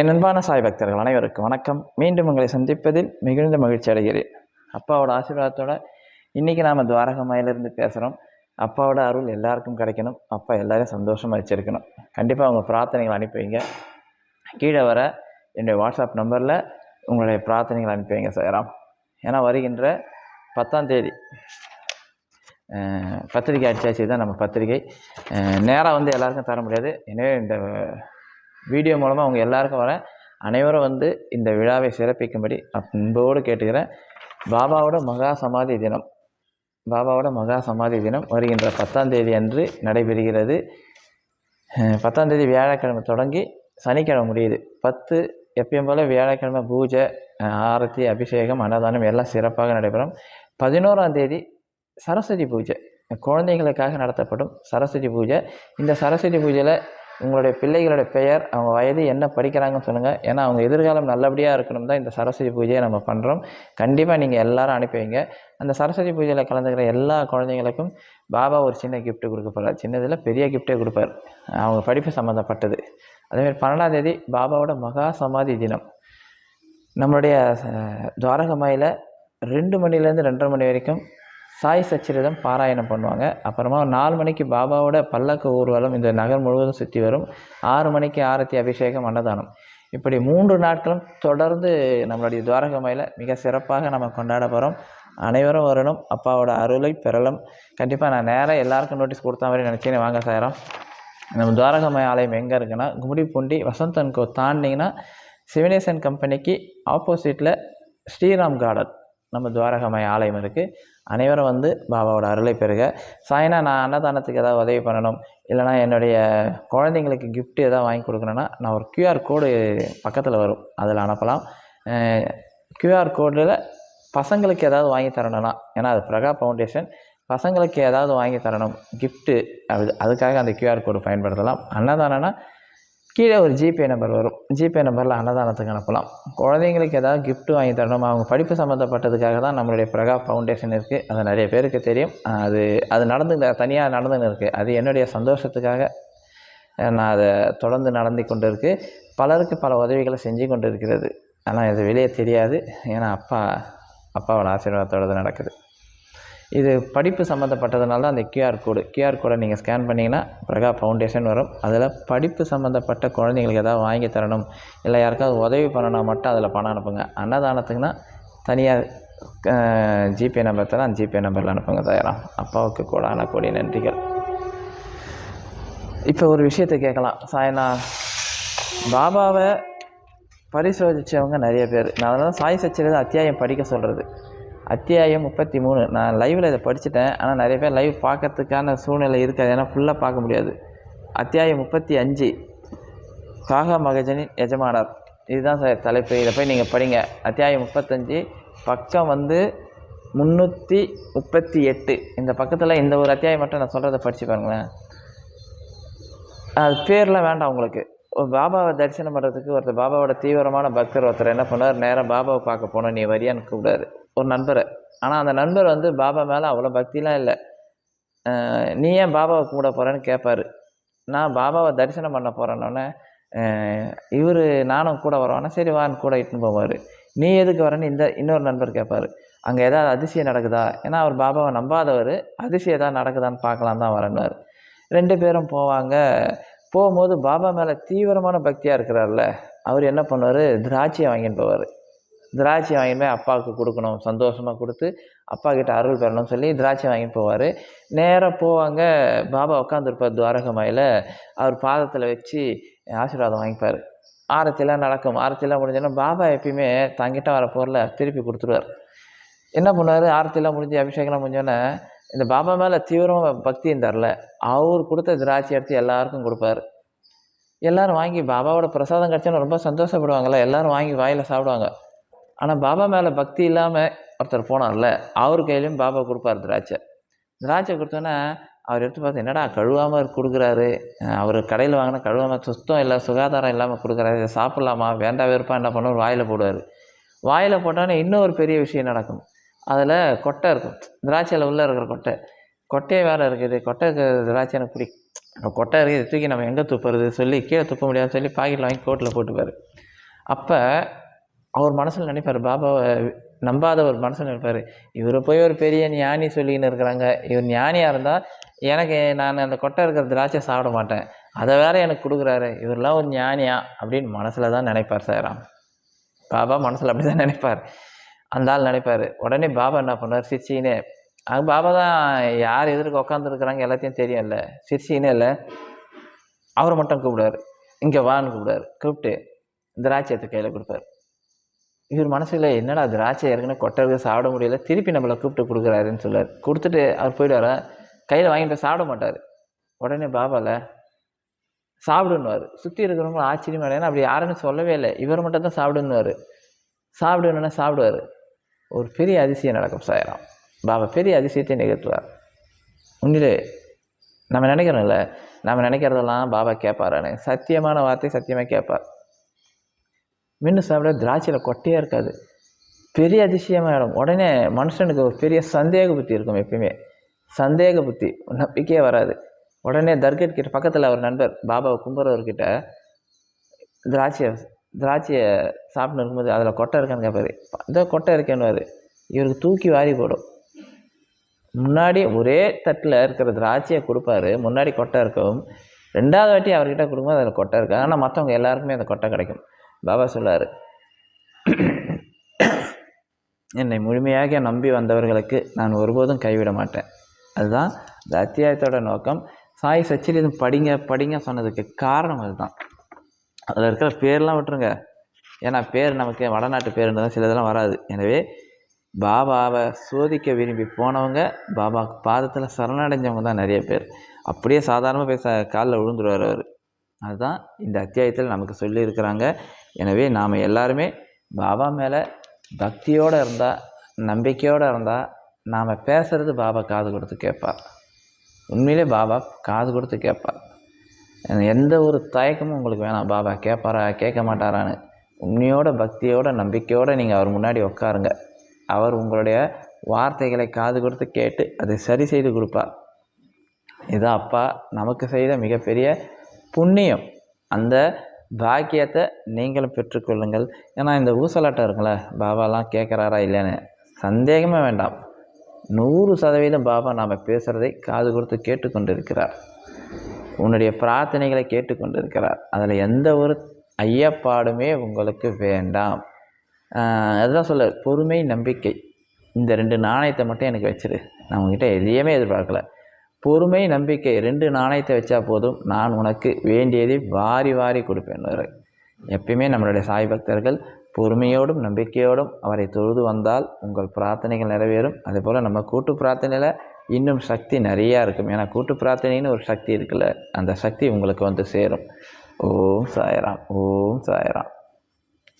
என் அன்பான சாய் பக்தர்கள் அனைவருக்கும் வணக்கம். மீண்டும் உங்களை சந்திப்பதில் மிகுந்த மகிழ்ச்சி அடைகிறேன். அப்பாவோட ஆசீர்வாதத்தோட இன்றைக்கி நாம் துவாரகமாயிலிருந்து பேசுகிறோம் அப்பாவோட அருள் எல்லாருக்கும் கிடைக்கணும். அப்பா எல்லோரும் சந்தோஷமாக வச்சுருக்கணும். கண்டிப்பாக உங்கள் பிரார்த்தனைகள் அனுப்பி வைங்க கீழே வர என்னுடைய வாட்ஸ்அப் நம்பரில் உங்களுடைய பிரார்த்தனைகள் அனுப்பி வைங்க சாராம் ஏன்னா வருகின்ற பத்தாம் தேதி பத்திரிகை அடிச்சாச்சு தான் நம்ம பத்திரிக்கை நேராக வந்து எல்லாருக்கும் தர முடியாது. எனவே இந்த வீடியோ மூலமாக அவங்க எல்லாருக்கும் வர அனைவரும் வந்து இந்த விழாவை சிறப்பிக்கும்படி அன்போடு கேட்டுக்கிறேன். பாபாவோட மகா சமாதி தினம் பாபாவோட மகா சமாதி தினம் வருகின்ற பத்தாம் தேதி அன்று நடைபெறுகிறது. பத்தாம் தேதி வியாழக்கிழமை தொடங்கி சனிக்கிழமை முடியுது. பத்து எப்பயும் போல் வியாழக்கிழமை பூஜை ஆரத்தி அபிஷேகம் அன்னதானம் எல்லாம் சிறப்பாக நடைபெறும். பதினோராம் தேதி சரஸ்வதி பூஜை. குழந்தைகளுக்காக நடத்தப்படும் சரஸ்வதி பூஜை. இந்த சரஸ்வதி பூஜையில் உங்களுடைய பிள்ளைகளோட பெயர் அவங்க வயது என்ன படிக்கிறாங்கன்னு சொல்லுங்கள் ஏன்னா அவங்க எதிர்காலம் நல்லபடியாக இருக்கணும் தான் இந்த சரஸ்வதி பூஜையை நம்ம பண்ணுறோம் கண்டிப்பாக நீங்கள் எல்லாரும் அனுப்பி வைங்க. அந்த சரஸ்வதி பூஜையில் கலந்துக்கிற எல்லா குழந்தைங்களுக்கும் பாபா ஒரு சின்ன கிஃப்ட்டு கொடுக்க போகிறார் சின்னதில் பெரிய கிஃப்ட்டே கொடுப்பார். அவங்க படிப்பு சம்மந்தப்பட்டது அதேமாதிரி பன்னெண்டாம் தேதி பாபாவோட மகா சமாதி தினம். நம்மளுடைய துவாரகமாயில் ரெண்டு மணிலேருந்து ரெண்டரை மணி வரைக்கும் சாய் சச்சரிதம் பாராயணம் பண்ணுவாங்க. அப்புறமா நாலு மணிக்கு பாபாவோட பல்லக்கு ஊர்வலம் இந்த நகர் முழுவதும் சுற்றி வரும். ஆறு மணிக்கு ஆரத்தி அபிஷேகம் அன்னதானம். இப்படி மூன்று நாட்களும் தொடர்ந்து நம்மளுடைய துவாரகமையில் மிக சிறப்பாக நம்ம கொண்டாட போகிறோம் அனைவரும் வரணும். அப்பாவோட அருளை பெறலும். கண்டிப்பாக நான் நேராக எல்லாருக்கும் நோட்டீஸ் கொடுத்த மாதிரி நினச்சேன்னு வாங்க சாயிரம். நம்ம துவாரகமய ஆலயம் எங்கே இருக்குன்னா கும்மிடிப்பூண்டி வசந்தன் கோ தாண்டிங்கன்னா சிவனேசன் கம்பெனிக்கு ஆப்போசிட்டில் ஸ்ரீராம் கார்டன் நம்ம துவாரகமய ஆலயம் இருக்குது அனைவரும் வந்து பாபாவோட அருளை பெறுக. சாயினா நான் அன்னதானத்துக்கு ஏதாவது உதவி பண்ணணும் இல்லைனா என்னுடைய குழந்தைங்களுக்கு கிஃப்ட் எதாவது வாங்கி கொடுக்கணுன்னா நான் ஒரு க்யூஆர் கோடு பக்கத்தில் வரும். அதில் அனுப்பலாம். கியூஆர் கோடில் பசங்களுக்கு ஏதாவது வாங்கி தரணும்னா ஏன்னா அது பிரகா ஃபவுண்டேஷன் பசங்களுக்கு ஏதாவது வாங்கி தரணும் கிஃப்ட்டு அது அதுக்காக அந்த கியூஆர் கோடு பயன்படுத்தலாம். அன்னதானம்னா கீழே ஒரு ஜிபே நம்பர் வரும். ஜிபே நம்பரில் அன்னதானத்துக்கு அனுப்பலாம். குழந்தைங்களுக்கு ஏதாவது கிஃப்ட்டு வாங்கி தரணும்? அவங்க படிப்பு சம்மந்தப்பட்டதுக்காக தான் நம்மளுடைய பிரகா ஃபவுண்டேஷன் இருக்குது அது நிறைய பேருக்கு தெரியும். அது அது நடந்து தனியாக நடந்துன்னு இருக்குது அது என்னுடைய சந்தோஷத்துக்காக நான் அதை தொடர்ந்து நடந்து கொண்டு இருக்கு பலருக்கு பல உதவிகளை செஞ்சு கொண்டு இருக்கிறது ஆனால் இது வெளியே தெரியாது. ஏன்னா அப்பா அப்பாவோட ஆசீர்வாதத்தோடு நடக்குது. இது படிப்பு சம்மந்தப்பட்டதுனால தான் அந்த கியூஆர் கோடு கியூஆர் கோடை நீங்கள் ஸ்கேன் பண்ணிங்கன்னா பிரகா ஃபவுண்டேஷன் வரும். அதில் படிப்பு சம்மந்தப்பட்ட குழந்தைங்களுக்கு எதாவது வாங்கி தரணும். இல்லை யாருக்காவது உதவி பண்ணணும் மட்டும் அதில் பணம் அனுப்புங்க. அன்னதானத்துக்குன்னா தனியாக ஜிபே நம்பர் தரேன். ஜிபே நம்பரில் அனுப்புங்க தயாராம் அப்பாவுக்கு கோடான கோடி நன்றிகள். இப்போ ஒரு விஷயத்தை கேட்கலாம். சாய்னா பாபாவை பரிசோதித்தவங்க நிறைய பேர். நான் அதனால் தான் சாய் சச்சரிதை அத்தியாயம் படிக்க சொல்கிறது அத்தியாயம் முப்பத்தி மூணு. நான் லைவில் இதை படிச்சுட்டேன். ஆனால் நிறைய பேர் லைவ் பார்க்கறதுக்கான சூழ்நிலை இருக்காது ஏன்னா ஃபுல்லாக பார்க்க முடியாது. அத்தியாயம் முப்பத்தி அஞ்சு. காகா மகஜனின் எஜமானர். இதுதான் சார் தலைப்பு. இதை போய் நீங்கள் படிங்க. அத்தியாயம் முப்பத்தஞ்சு பக்கம் வந்து முந்நூற்றி முப்பத்தி எட்டு. இந்த பக்கத்தில் இந்த ஒரு அத்தியாயம் மட்டும் நான் சொல்கிறத படித்து பாருங்களேன். அது பேர்லாம் வேண்டாம் உங்களுக்கு. ஒரு பாபாவை தரிசனம் பண்ணுறதுக்கு ஒருத்தர் பாபாவோட தீவிரமான பக்தர் ஒருத்தர் என்ன பண்ணார்? நேராக பாபாவை பார்க்க போனோம். நீ வரியான்னு கூப்பிடாரு. ஒரு நண்பர். ஆனால் அந்த நண்பர் வந்து பாபா மேலே அவ்வளோ பக்திலாம் இல்லை. நீ ஏன் பாபாவை கூட போகிறேன்னு கேட்பார் நான் பாபாவை தரிசனம் பண்ண போகிறேன்னொன்னே இவர் நானும் கூட வரோன்னா சரி வான்னு கூட இட்டுன்னு போவார். நீ எதுக்கு வரேன்னு இந்த இன்னொரு நண்பர் கேட்பார் அங்கே ஏதாவது அதிசயம் நடக்குதா? ஏன்னா அவர் பாபாவை நம்பாதவர். அதிசயம் ஏதாவது நடக்குதான்னு பார்க்கலாம் தான் வரேன்னாரு. ரெண்டு பேரும் போவாங்க. போகும்போது பாபா மேலே தீவிரமான பக்தியாக இருக்கிறார்ல. அவர் என்ன பண்ணுவார்? திராட்சையை வாங்கின்னு போவார். திராட்சை வாங்கிட்டு போய் அப்பாவுக்கு கொடுக்கணும். சந்தோஷமாக கொடுத்து அப்பா கிட்ட அருள் பெறணும்னு சொல்லி திராட்சை வாங்கிட்டு போவார். நேராக போவாங்க. பாபா உட்காந்துருப்பார் துவாரகமாயில் அவர் பாதத்தில் வச்சு ஆசீர்வாதம் வாங்கிப்பார். ஆரத்திலாம் நடக்கும். ஆரத்திலாம் முடிஞ்சோன்னா பாபா எப்பயுமே தங்கிட்ட வர பொருளை திருப்பி கொடுத்துருவார். என்ன பண்ணுவார்? ஆரத்திலாம் முடிஞ்சு அபிஷேகம்லாம் முடிஞ்சோன்னே இந்த பாபா மேலே தீவிரமாக பக்தி இருந்தார்ல அவர் கொடுத்த திராட்சை எடுத்து எல்லாருக்கும் கொடுப்பாரு. எல்லோரும் வாங்கி பாபாவோட பிரசாதம் கிடச்சோன்னு ரொம்ப சந்தோஷப்படுவாங்கல்ல எல்லாரும் வாங்கி வாயில் சாப்பிடுவாங்க. ஆனால் பாபா மேலே பக்தி இல்லாமல் ஒருத்தர் போனார்ல அவர் கையிலையும் பாபா கொடுப்பார் திராட்சை. திராட்சை கொடுத்தோன்னே அவர் எடுத்து பார்த்து என்னடா கழுவாமல் கொடுக்குறாரு? அவர் கடையில் வாங்கினா கழுவாமல் சுத்தம் இல்லை சுகாதாரம் இல்லாமல் கொடுக்குறாரு இதை சாப்பிட்லாமா? வேண்டாம் வெறுப்பா என்ன பண்ணுவார்? வாயில் போடுவார். வாயில் போட்டோன்னே இன்னொரு பெரிய விஷயம் நடக்கும். அதில் கொட்டை இருக்கும். திராட்சையில் உள்ளே இருக்கிற கொட்டை. கொட்டையே வேறு இருக்குது. கொட்டை இருக்கிற திராட்சை எனக்கு பிடி கொட்டை இருக்குது. தூக்கி நம்ம எங்கே துப்புறது? சொல்லி கீழே துப்ப முடியாதுன்னு சொல்லி பாக்கெட்டில் வாங்கி கோட்டில் போட்டுப்பார். அப்போ அவர் மனசில் நினைப்பார் பாபாவை நம்பாத ஒரு மனசில் நினைப்பார் இவரை போய் ஒரு பெரிய ஞானி சொல்லின்னு இருக்கிறாங்க. இவர் ஞானியாக இருந்தால் எனக்கு நான் அந்த கொட்டை இருக்கிற திராட்சை சாப்பிட மாட்டேன். அதை வேற எனக்கு கொடுக்குறாரு. இவரெல்லாம் ஒரு ஞானியா? அப்படின்னு மனசில் தான் நினைப்பார் சாராம் பாபா மனசில் அப்படி தான் நினைப்பார். அந்த ஆள் நினைப்பார். உடனே பாபா என்ன பண்ணார் சிரிச்சினே அது பாபா தான் யார் எதிர்க்க உட்காந்துருக்குறாங்க எல்லாத்தையும் தெரியும்ல? சிரிச்சினே இல்லை. அவரை மட்டும் கூப்பிடுவார். இங்கே வான்னு கூப்பிடுவார். கூப்பிட்டு திராட்சையத்தை கையில் கொடுப்பார். இவர் மனசில் என்னடா திராட்சை ஏற்கனவே கொட்டருக்கு சாப்பிட முடியல திருப்பி நம்மளை கூப்பிட்டு கொடுக்குறாருன்னு சொல்லார் கொடுத்துட்டு அவர் போயிடுவாரா கையில் வாங்கிட்டு சாப்பிட மாட்டார். உடனே பாபாவில் சாப்பிடுன்னுவார். சுற்றி இருக்கிறவங்க ஆச்சரியமாக ஏன்னா அப்படி யாருன்னு சொல்லவே இல்லை. இவர் மட்டும் தான் சாப்பிடுன்னுவார். சாப்பிடுன்னா சாப்பிடுவார். ஒரு பெரிய அதிசயம் நடக்கும் சாயிரம் பாபா பெரிய அதிசயத்தை நிகழ்த்துவார். உண்மையிலே நம்ம நினைக்கிறோம்ல நம்ம நினைக்கிறதெல்லாம் பாபா கேட்பாரானு சத்தியமான வார்த்தை சத்தியமாக கேட்பார். மின்னு சாப்பிட திராட்சையில் கொட்டையாக இருக்காது. பெரிய அதிசயமாக இடம் உடனே மனுஷனுக்கு ஒரு பெரிய சந்தேக புத்தி இருக்கும் எப்பயுமே. சந்தேக புத்தி நம்பிக்கையே வராது. உடனே தர்கட் கிட்ட பக்கத்தில் அவர் நண்பர் பாபாவை கும்புறவர்கிட்ட திராட்சையை திராட்சையை சாப்பிட்டு இருக்கும்போது அதில் கொட்டை இருக்கான்னு கேட்பாரு இந்த கொட்டை இருக்கேன்னு இவருக்கு தூக்கி வாரி போடும். முன்னாடி ஒரே தட்டில் இருக்கிற திராட்சையை கொடுப்பாரு. முன்னாடி கொட்டை இருக்கும். ரெண்டாவது வாட்டி அவர்கிட்ட கொடுக்கும்போது அதில் கொட்டை இருக்கும் ஆனால் மற்றவங்க எல்லாருக்குமே அந்த கொட்டை கிடைக்கும். பாபா சொல்லார். என்னை முழுமையாக நம்பி வந்தவர்களுக்கு நான் ஒருபோதும் கைவிட மாட்டேன். அதுதான் இந்த அத்தியாயத்தோட நோக்கம். சாய் சச்சிலிதம் படிங்க படிங்க சொன்னதுக்கு காரணம் அதுதான். அதில் இருக்கிற பேர்லாம் விட்டுருங்க. ஏன்னா பேர் நமக்கு வடநாட்டு பேருன்றது சில இதெல்லாம் வராது. எனவே பாபாவை சோதிக்க விரும்பி போனவங்க பாபா பாதத்தில் சரணடைஞ்சவங்க தான் நிறைய பேர். அப்படியே சாதாரணமாக பேச காலில் விழுந்துருவார் அவர். அதுதான் இந்த அத்தியாயத்தில் நமக்கு சொல்லியிருக்கிறாங்க. எனவே நாம் எல்லாருமே பாபா மேலே பக்தியோடு இருந்தால் நம்பிக்கையோடு இருந்தால் நாம் பேசுகிறது பாபா காது கொடுத்து கேட்பார் உண்மையிலே பாபா காது கொடுத்து கேட்பார் எந்த ஒரு தயக்கமும் உங்களுக்கு வேணாம். பாபா கேட்பாரா கேட்க மாட்டாரான்னு. உண்மையோட பக்தியோட நம்பிக்கையோடு நீங்கள் அவர் முன்னாடி உட்காருங்க. அவர் உங்களுடைய வார்த்தைகளை காது கொடுத்து கேட்டு அதை சரி செய்து கொடுப்பார். இதான் அப்பா நமக்கு செய்த மிகப்பெரிய புண்ணியம். அந்த பாக்கியத்தை நீங்களும் பெற்றுக்கொள்ளுங்கள். ஏன்னா இந்த ஊசலாட்டம் இருக்குல்ல பாபாலாம் கேட்குறாரா இல்லைன்னு சந்தேகமே வேண்டாம். நூறு சதவீதம் பாபா நாம் பேசுகிறதை காது கொடுத்து கேட்டுக்கொண்டிருக்கிறார். உன்னுடைய பிரார்த்தனைகளை கேட்டுக்கொண்டிருக்கிறார். அதில் எந்த ஒரு ஐயப்பாடுமே உங்களுக்கு வேண்டாம். அதுதான் சொல்ல பொறுமை நம்பிக்கை. இந்த ரெண்டு நாணயத்தை மட்டும் எனக்கு வச்சிரு. நான் உங்ககிட்ட எதையுமே எதிர்பார்க்கல. பொறுமை நம்பிக்கை ரெண்டு நாணயத்தை வச்சா போதும். நான் உனக்கு வேண்டியதை வாரி வாரி கொடுப்பேன் எப்பயுமே நம்மளுடைய சாய் பக்தர்கள் பொறுமையோடும் நம்பிக்கையோடும் அவரை தொழுது வந்தால் உங்கள் பிரார்த்தனைகள் நிறைவேறும். அதேபோல் நம்ம கூட்டு பிரார்த்தனையில் இன்னும் சக்தி நிறையா இருக்கும். ஏன்னா கூட்டு பிரார்த்தனைன்னு ஒரு சக்தி இருக்குல்ல அந்த சக்தி உங்களுக்கு வந்து சேரும். ஓம் சாயராம் ஓம் சாயராம்.